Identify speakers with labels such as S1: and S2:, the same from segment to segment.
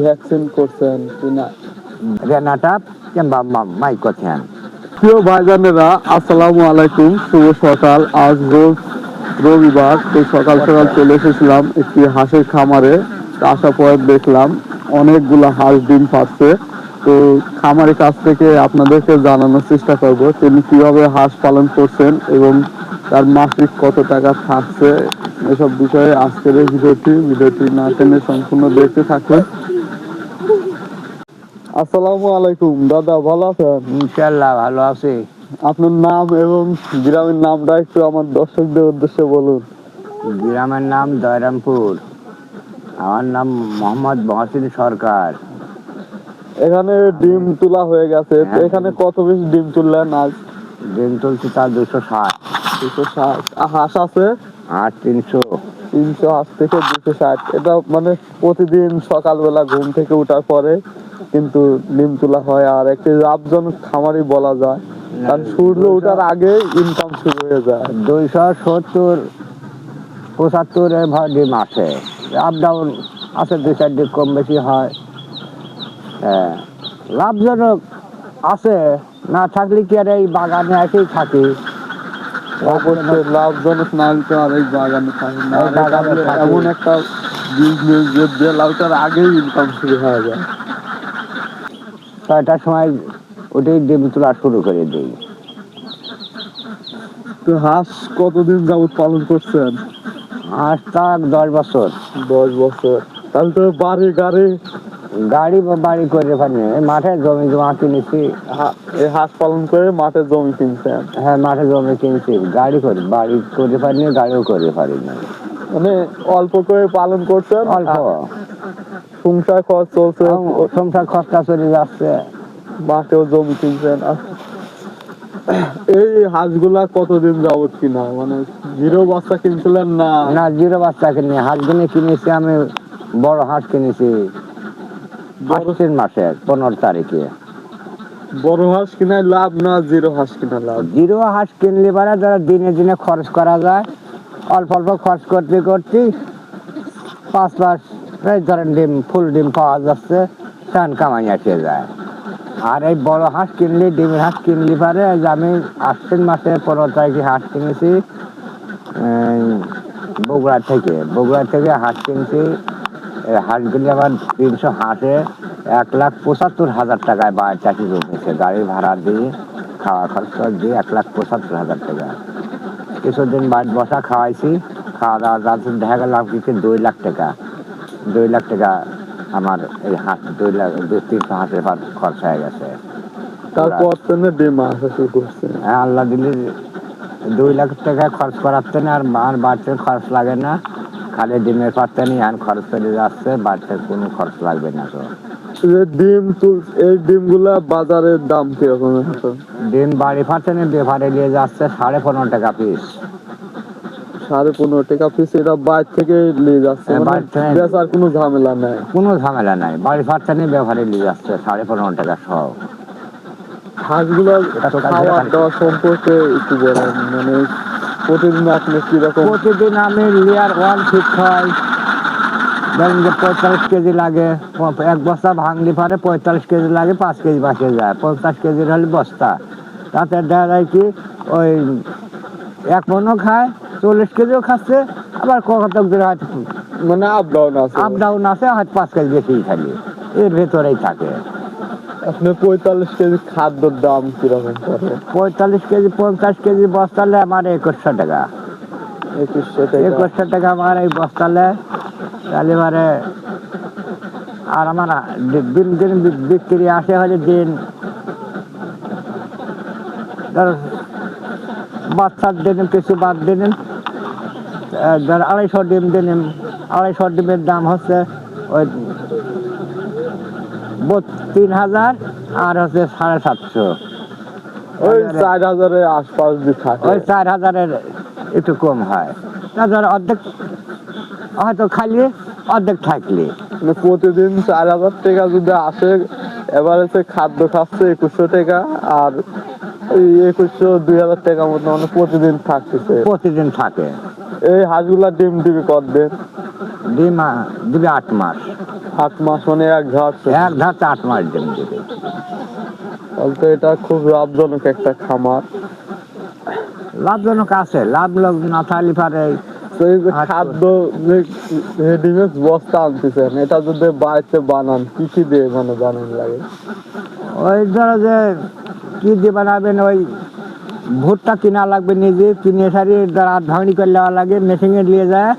S1: Vaccine করছেন কিনা?
S2: রেনাটা কিংবা মাই করছেন
S1: প্রিয় ভাইজানেরা আসসালামু আলাইকুম শুভ সকাল। আজ রোজ রবিবার তো সকাল সকাল চলে এসেছিলাম একটি হাঁসের খামারে। পর দেখলাম অনেকগুলো হাঁস ডিম পাচ্ছে। তো খামারের কাছ থেকে আপনাদেরকে জানানোর চেষ্টা করব তিনি কীভাবে হাঁস পালন করছেন এবং তার মাসিক কত টাকা থাকছে। এসব বিষয়ে আজকের এই ভিডিওটি। ভিডিওটি না টেনে সম্পূর্ণ দেখতে থাকুন। আসসালামু আলাইকুম দাদা ভালো আছেন?
S2: ইনশাল্লাহ ভালো আছি।
S1: আপনার নাম এবং গ্রামের নামটা একটু আমার দর্শকদের উদ্দেশ্যে বলুন।
S2: গ্রামের নাম দয়রামপুর। আমার নাম মোহাম্মদ মহসিন সরকার।
S1: এখানে ডিম তোলা হয়ে গেছে তো
S2: হ্যাঁ।
S1: এখানে কত পিস ডিম তুললেন আজ?
S2: ডিম তুলছি তার দুশো ষাট।
S1: দুশো ষাট। হাঁস আছে?
S2: আর তিনশো।
S1: তিনশো হাঁস থেকে দুশো ষাট। এটা মানে প্রতিদিন সকালবেলা ঘুম থেকে ওঠার পরে কিন্তু ডিম তোলা হয় আর একটি লাভজনক খামারই বলা যায়। কারণ সূর্য ওঠার আগে ইনকাম শুরু হয়ে যায়।
S2: দুইশো সত্তর পঁচাত্তর ডিম আসে আপ ডাউন আছে দুই চার দিন কম বেশি হয়। হ্যাঁ লাভজনক আছে না থাকলে কি আর এই বাগানে একেই থাকি?
S1: লাভজনক না হলে আর এই বাগানে থাকে না। এমন একটা বিজনেস যে যে লাভটার আগেই ইনকাম শুরু হয়ে যায়।
S2: ছয়টার সময় ওটাই ডিম তোলা শুরু করে দিই।
S1: তো হাঁস কতদিন যাবত পালন করছেন?
S2: আজ তাক দশ বছর।
S1: দশ বছর। তাহলে তো বাড়ি গাড়ি?
S2: গাড়ি বা বাড়ি করে পারি মাঠে জমি জমা কিনেছি।
S1: এই হাঁস পালন করে মাঠে জমি কিনছেন?
S2: হ্যাঁ মাঠে জমি কিনেছি। গাড়ি করি বাড়ি করে পারি না গাড়িও করে পারি না
S1: মানে অল্প করে পালন করছেন?
S2: অল্প।
S1: আর সংসার খরচ চলছে।
S2: সংসার খরচা চলে যাচ্ছে।
S1: মাঠেও জমি কিনছেন এই হাঁসগুলা কতদিন যাবত কিনা? মানে জিরো বাচ্চা কিনছিলেন না?
S2: না জিরো বাচ্চা কিনে হাঁস কিনে কিনেছি আমি বড় হাঁস কিনেছি। আশ্বিন মাসে পনেরো তারিখে।
S1: বড় হাঁস কিনায় লাভ না জিরো হাঁস কিনা লাভ?
S2: জিরো হাঁস কিনলে পারে যারা দিনে দিনে খরচ করা যায়। অল্প অল্প খরচ করতে করতে পাঁচ মাস এই ধরেন ডিম, ফুল ডিম পাওয়া যাচ্ছে টান কামাই আসে যায়। আর এই বড় হাঁস কিনলে, ডিমের হাঁস কিনলে পারে যে আমি আশ্বিন মাসে পনেরো তারিখে হাঁস কিনেছি বগুড়া থেকে। বগুড়া থেকে হাঁস কিনছি হাঁসগুলি আমার তিনশো হাঁসে এক লাখ পঁচাত্তর হাজার টাকায় বাইরে চাকরি উঠেছে গাড়ি ভাড়া দিয়ে, খাওয়া খরচ দিয়ে এক লাখ পঁচাত্তর হাজার টাকা। কিছুদিন বাড়ি বসা খাওয়াইছি, খাওয়া দাওয়া যাচ্ছে দেখা গেল কিছু দুই লাখ টাকা। দুই লাখ টাকা আমার এই হাঁস দুই লাখ দুই তিনশো হাঁসের পার খরচ হয়ে গেছে।
S1: তারপর থেকে আসা শুরু করছে।
S2: হ্যাঁ আল্লাহ দিলে দুই লাখ টাকা খরচ করাচ্ছে না আর বাড়তে খরচ লাগে না। খালি ডিমের পাত্তা নিয়ে আর খরচ চলে যাচ্ছে বাড়তে কোনো খরচ লাগবে না তো।
S1: ডিম এই ডিমগুলা বাজারের দাম কীরকম এখন?
S2: ডিম বাড়ি পাচ্ছে না বেভারে নিয়ে যাচ্ছে সাড়ে পনেরো টাকা পিস।
S1: সাড়ে পনেরো টাকা পিস এটা বাইর থেকে নিয়ে যাচ্ছে।
S2: হ্যাঁ,
S1: মানে বেচার কোনো ঝামেলা নাই।
S2: কোনো ঝামেলা নাই। বাড়ি পাচ্ছে না বেভারে নিয়ে যাচ্ছে সাড়ে পনেরো টাকা সহ।
S1: হাঁসগুলা
S2: এটা তো
S1: খাওয়া দাওয়া সম্পর্কে একটু বলেন মানে প্রতিদিন আপনি কীরকম
S2: প্রতিদিন আমি লেয়ার ওয়ান ঠিক হয় ধরেন যে পঁয়তাল্লিশ কেজি লাগে এক বস্তা ভাঙলি পারে পঁয়তাল্লিশ কেজি লাগে পাঁচ কেজি বাঁচে যায়। পঞ্চাশ কেজির হলে বস্তা। তাতে দেখা যায় কি ওই এক মনও খায় চল্লিশ কেজিও খাচ্ছে আবার কত দিন হয়তো
S1: মানে আপ ডাউন আছে।
S2: আপ ডাউন আছে হয়তো পাঁচ কেজি বেশি খালি এর ভেতরেই থাকে।
S1: আপনি পঁয়তাল্লিশ কেজি খাদ্যর দাম কীরকম পড়ে?
S2: পঁয়তাল্লিশ কেজি পঞ্চাশ কেজি বস্তালে আমার একুশশো টাকা।
S1: একুশশো টাকা।
S2: একুশশো টাকা আমার এই বস্তালে। তাহলে এবারে আর আমার দিন দিন বিক্রি আসে হলে দিন। বাচ্চার দিন কিছু বাদ দিন। ধর আড়াইশো ডিম দিন আড়াইশো ডিমের দাম হচ্ছে ওই তিন হাজার আর হচ্ছে সাড়ে সাতশো।
S1: ওই চার হাজারের আশপাশ
S2: ওই চার হাজারের একটু কম হয়। ধর অর্ধেক হয়তো খালি অর্ধেক থাকলে।
S1: মানে প্রতিদিন চার হাজার টাকা যদি আসে এবার হচ্ছে খাদ্য খাচ্ছে একুশশো টাকা আর একুশশো দুই হাজার টাকা মতো মানে প্রতিদিন থাকতেছে।
S2: প্রতিদিন থাকে।
S1: এই হাঁসগুলা ডিম দিবি কত দিন?
S2: ডিম দিবে আট মাস।
S1: আট মাস মানে এক ঘাট
S2: এক আট মাস ডিম দিবে।
S1: বলতে এটা খুব লাভজনক একটা খামার।
S2: লাভজনক আছে লাভ লোক না থাকলে পারে।
S1: খাদ্য যে রেডিমেড বস্তা আনতেছেন এটা যদি বাড়িতে বানান কি কি দিয়ে মানে বানান লাগে?
S2: ওই ধরো যে কি দিয়ে বানাবেন ওই ভুট্টা কিনা লাগবে নিজে কিনে সারি আট ভাঙড়ি করে নেওয়া লাগে মেশিনে নিয়ে যায়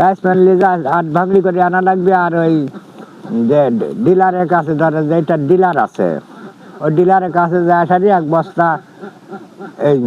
S2: রাইস প্যান নিয়ে যায় আট ভাঙড়ি করে আনা লাগবে আর ওই যে ডিলারের কাছে ধরো যেটা ডিলার আছে ওই ডিলারের কাছে যায় সারি এক বস্তা এই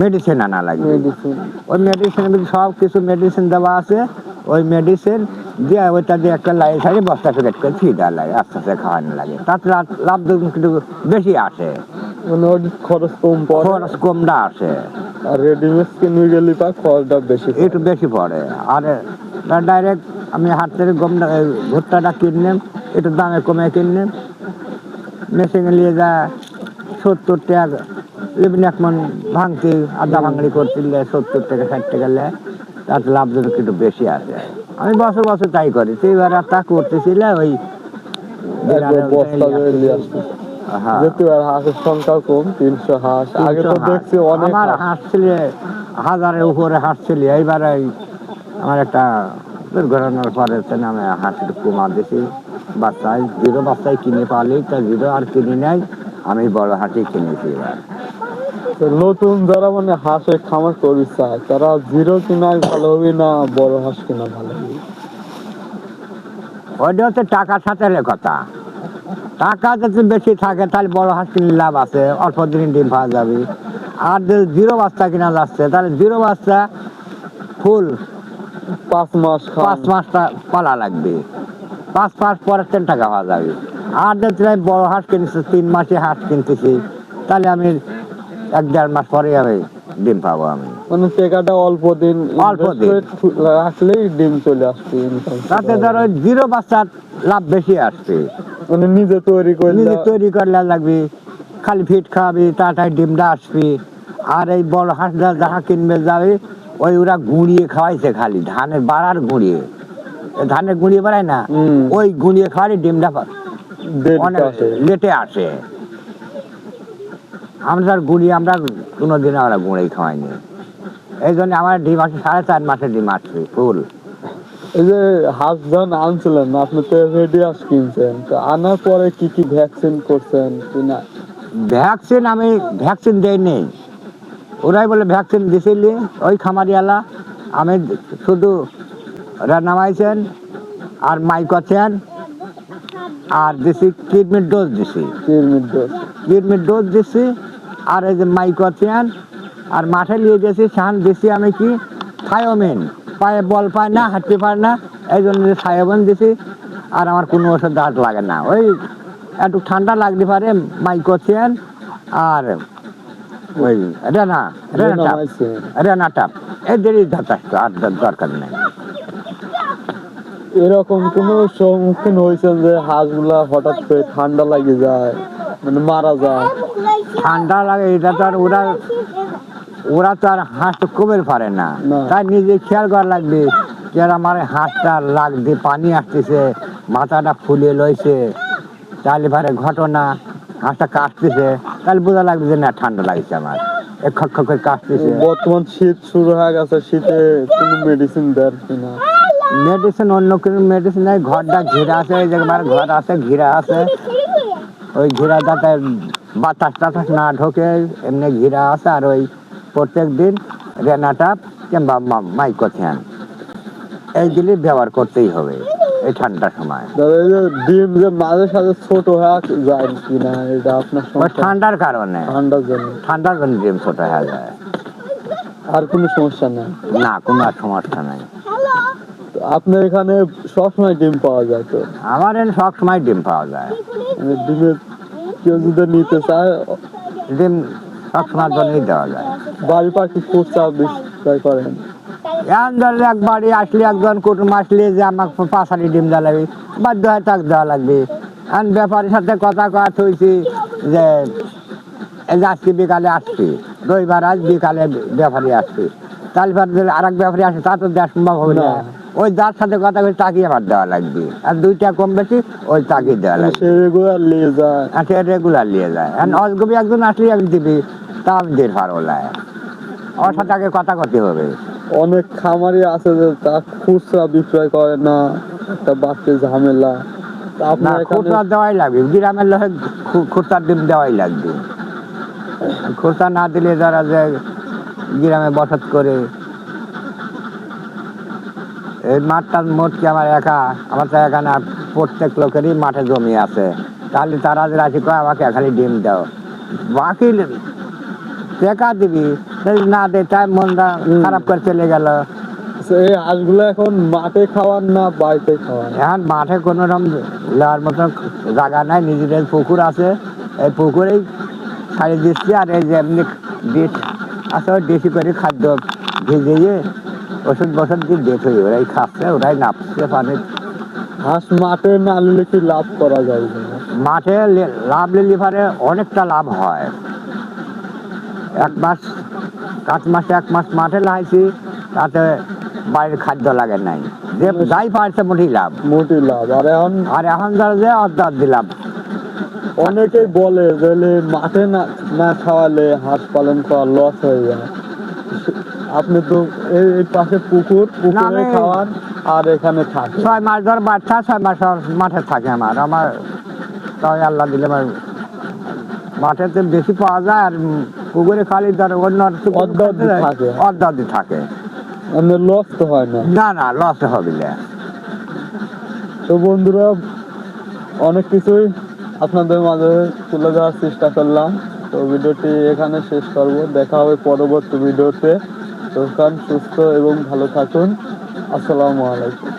S2: মেডিসিন আনা লাগবে। ওই মেডিসিন সব কিছু মেডিসিন দেওয়া আছে ওই মেডিসিন দিয়ে ওইটা দিয়ে একটা লাইন সারি বস্তা প্যাকেট করে ফি লাগে আস্তে আস্তে খাওয়ানো লাগে। তাতে লাভ কিন্তু বেশি আসে।
S1: মানে ওর খরচ কম পড়ে।
S2: খরচ আসে।
S1: আর রেডিমেড কিনে গেলে পা খরচটা বেশি
S2: একটু বেশি পড়ে। আর ডাইরেক্ট আমি থেকে গমটা ভুট্টাটা কিনলাম একটু দামে কমে কিনলাম। মেশিনে নিয়ে যা সত্তর টাকা লেবিন এক মন ভাঙতি আধা ভাঙড়ি করতে সত্তর টাকা ষাট টাকা লে তাতে লাভজনক একটু বেশি আসে। আমি বছর বছর তাই করি। তো এবার আর তা করতেছিল ওই
S1: হাঁসের সংখ্যা কম তিনশো হাঁস আগে তো দেখছি অনেক
S2: আমার
S1: হাঁস।
S2: ছিল হাজারের উপরে হাঁস ছিল। এইবার আমার একটা দুর্ঘটনার পরে আমি কমা দিছি। বাচ্চায় জিরো বাচ্চায় কিনে তা জিরো আর কিনে নেই। আমি বড় হাঁসই কিনেছি এবার।
S1: তো নতুন যারা মানে হাঁসের খামার করি চায় তারা জিরো কিনাই ভালো হবে না বড় হাঁস কিনা ভালো হবে?
S2: ওইটা হচ্ছে টাকার সাথে কথা। টাকা যদি বেশি থাকে তাহলে বড় হাঁস কিনলে লাভ আছে। অল্প দিনে ডিম পাওয়া যাবে। আর যদি জিরো বাচ্চা কিনা যাচ্ছে তাহলে জিরো বাচ্চা ফুল
S1: পাঁচ মাস
S2: পাঁচ মাসটা পালা লাগবে। পাঁচ মাস পরে তিন টাকা পাওয়া যাবে। আর যদি আমি বড় হাঁস কিনছি তিন মাসে হাঁস কিনতেছি তাহলে আমি এক দেড় মাস পরে আমি ডিম পাবো আমি।
S1: মানে টাকাটা অল্প দিন
S2: অল্প দিন।
S1: রাখলেই ডিম চলে income
S2: তাতে ধরো জিরো বাচ্চার লাভ বেশি আসবে।
S1: মানে নিজে তৈরি করলে
S2: নিজে তৈরি করলে লাগবে। খালি ফিট তাড়াতাড়ি ডিমটা আসবি। আর এই বড় হাঁসটা যাহা কিনবে যাবে ওই ওরা গুঁড়িয়ে খাওয়াইছে খালি ধানের বাড়ার গুঁড়িয়ে। ধানের গুঁড়িয়ে বাড়ায় না ওই গুঁড়িয়ে খাওয়ালে ডিমটা অনেক লেটে আসে। আমরা গুঁড়ি আমরা কোনোদিন আমরা গুঁড়েই খাওয়াইনি। এই জন্য আমার ডিম আসে সাড়ে চার মাসের ডিম আসছে ফুল।
S1: এই যে হাঁস যখন আনছিলেন আপনি তো রেডি হাঁস কিনছেন তো আনার পরে কি কি ভ্যাকসিন করছেন কিনা
S2: ভ্যাকসিন আমি ভ্যাকসিন দেই নেই ওরাই বলে ভ্যাকসিন দিছিলি ওই খামারিয়ালা আমি শুধু ওরা নামাইছেন আর মাইকছেন আর দিছি কিডনির ডোজ দিছি।
S1: কিরমির ডোজ
S2: কিডনির ডোজ দিছি আর এই যে মাইকছেন আর মাঠে নিয়ে গেছি সান দিছি আমি কি থায়োমিন পায়ে বল পায় না হাঁটতে পারে না এই জন্য থায়োমিন দিছি আর আমার কোনো ওষুধ দাঁত লাগে না। ওই একটু ঠান্ডা লাগতে পারে মাইকোচিয়ান আর ওই রেনা রেনা টাপ
S1: নামাইছেন
S2: রেনা টাপ এই দেরি যথেষ্ট আর দরকার নেই।
S1: এরকম কোন সম্মুখীন হয়েছেন যে হাঁসগুলা হঠাৎ করে ঠান্ডা লাগে যায় মানে মারা যায়?
S2: ঠান্ডা লাগে এটা তো আর ওরা ওরা তো আর হাঁসটা কবের পারে না। তাই নিজে খেয়াল করা লাগবে যে আমার হাঁসটা লাগবে পানি আসতেছে মাথাটা ফুলে লইছে তাহলে পারে ঘটনা হাঁসটা কাটতেছে তাহলে বোঝা লাগবে যে না ঠান্ডা লাগছে আমার। খক খক করে কাটতেছে।
S1: বর্তমান শীত শুরু হয়ে গেছে শীতে কোনো মেডিসিন দেন কিনা
S2: মেডিসিন অন্য কোনো মেডিসিন নাই ঘরটা ঘিরা আছে এই জায়গায় ঘর আছে ঘিরা আছে। ওই ঘিরা বাতাস টাতাস না ঢোকে এমনি ঘিরা আছে আর ওই প্রত্যেক দিন রেনাটা কিংবা মাইকোথিয়ান এইগুলি ব্যবহার করতেই হবে এই ঠান্ডার সময়।
S1: ডিম যে মাঝে ছোট হয়ে যায় কিনা এটা আপনার
S2: ঠান্ডার কারণে।
S1: ঠান্ডার জন্য।
S2: ঠান্ডার জন্য ডিম ছোট হয়ে যায়।
S1: আর কোনো সমস্যা নেই?
S2: না কোনো আর সমস্যা নেই।
S1: আপনার এখানে সবসময় ডিম পাওয়া যায় তো?
S2: আমার এখানে সব সময় ডিম পাওয়া যায়।
S1: মানে ডিমের কেউ যদি নিতে চায়
S2: ডিম সব সময় জন্যই দেওয়া যায়।
S1: বাড়ি পাখি খুব চাপ বিস্তার করেন।
S2: এখন এক বাড়ি আসলে একজন কুটুম আসলে যে আমাকে পাঁচালি ডিম দেওয়া লাগবে বাধ্য হয় তাকে দেওয়া লাগবে। এখন ব্যাপারীর সাথে কথা কয়া থইছি যে আজকে বিকালে আসছি রবিবার আজ বিকালে ব্যাপারী আসছি। তাহলে আর এক ব্যাপারী আসে তা তো দেওয়া সম্ভব হবে না। ওই যার সাথে কথা বলে তাকে আমার দেওয়া লাগবে। আর দুইটা কম বেশি ওই তাকে দেওয়া লাগবে।
S1: সে রেগুলার নিয়ে যায়।
S2: আচ্ছা রেগুলার নিয়ে যায়। আর অজগবি একজন আসলে এক দিবি তা আমি দের পারো লাই ওর সাথে আগে কথা করতে হবে।
S1: অনেক খামারি আছে যে তা খুচরা বিক্রয় করে না একটা বাড়তি ঝামেলা। আপনার
S2: খুচরা দেওয়াই লাগবে। গ্রামের লোক ডিম দেওয়াই লাগবে। খুচরা না দিলে যারা যে গ্রামে বসত করে এই মাঠটা মোট কি আমার একা? আমার তো এখানে প্রত্যেক লোকেরই মাঠে জমি আছে। তাহলে তারা যে রাশি আমাকে খালি ডিম দাও। বাকি টাকা দিবি? না দে তাই মনটা খারাপ করে চলে গেল।
S1: এই হাঁসগুলো এখন মাঠে খাওয়ার না বাড়িতে খাওয়ার?
S2: এখন মাঠে কোনো রকম নেওয়ার মতো জায়গা নাই নিজেদের পুকুর আছে। এই পুকুরেই ছাড়ি দিচ্ছি আর এই যে এমনি ডিশ আছে ওই ডিশি করে খাদ্য ভিজিয়ে ওষুধ বসুধ দিয়ে দেখে ওরাই খাচ্ছে ওরাই নাপছে পানি।
S1: হাঁস মাঠে না নিলে কি লাভ করা যায়
S2: মাঠে লাভ লিলি পারে অনেকটা লাভ হয়। এক মাস পাঁচ মাসে এক মাস মাঠে লাগাইছি তাতে বাইরের খাদ্য লাগে নাই। যে যাই পারছে মোটেই লাভ।
S1: মোটি লাভ। আর এখন
S2: আর এখন ধরো যে অর্ধ দিলাম।
S1: অনেকেই বলে যে মাঠে না না খাওয়ালে হাঁস পালন করা লস হয়ে যায়। আপনি তো এই পাশে পুকুর পুকুরে খাওয়ান আর এখানে থাকে
S2: ছয় মাস ধর বাচ্চা ছয় মাস মাঠে থাকে আমার। আমার তাই আল্লাহ দিলে আমার মাঠেতে বেশি পাওয়া যায় আর পুকুরে খালি ধর অন্য
S1: থাকে।
S2: অর্ধ অর্ধ থাকে।
S1: আপনার লস তো হয় না।
S2: না না লস হবে না।
S1: তো বন্ধুরা অনেক কিছুই আপনাদের মাঝে তুলে দেওয়ার চেষ্টা করলাম। তো ভিডিওটি এখানে শেষ করব। দেখা হবে পরবর্তী ভিডিওতে। তো সুস্থ এবং ভালো থাকুন। আসসালামু আলাইকুম।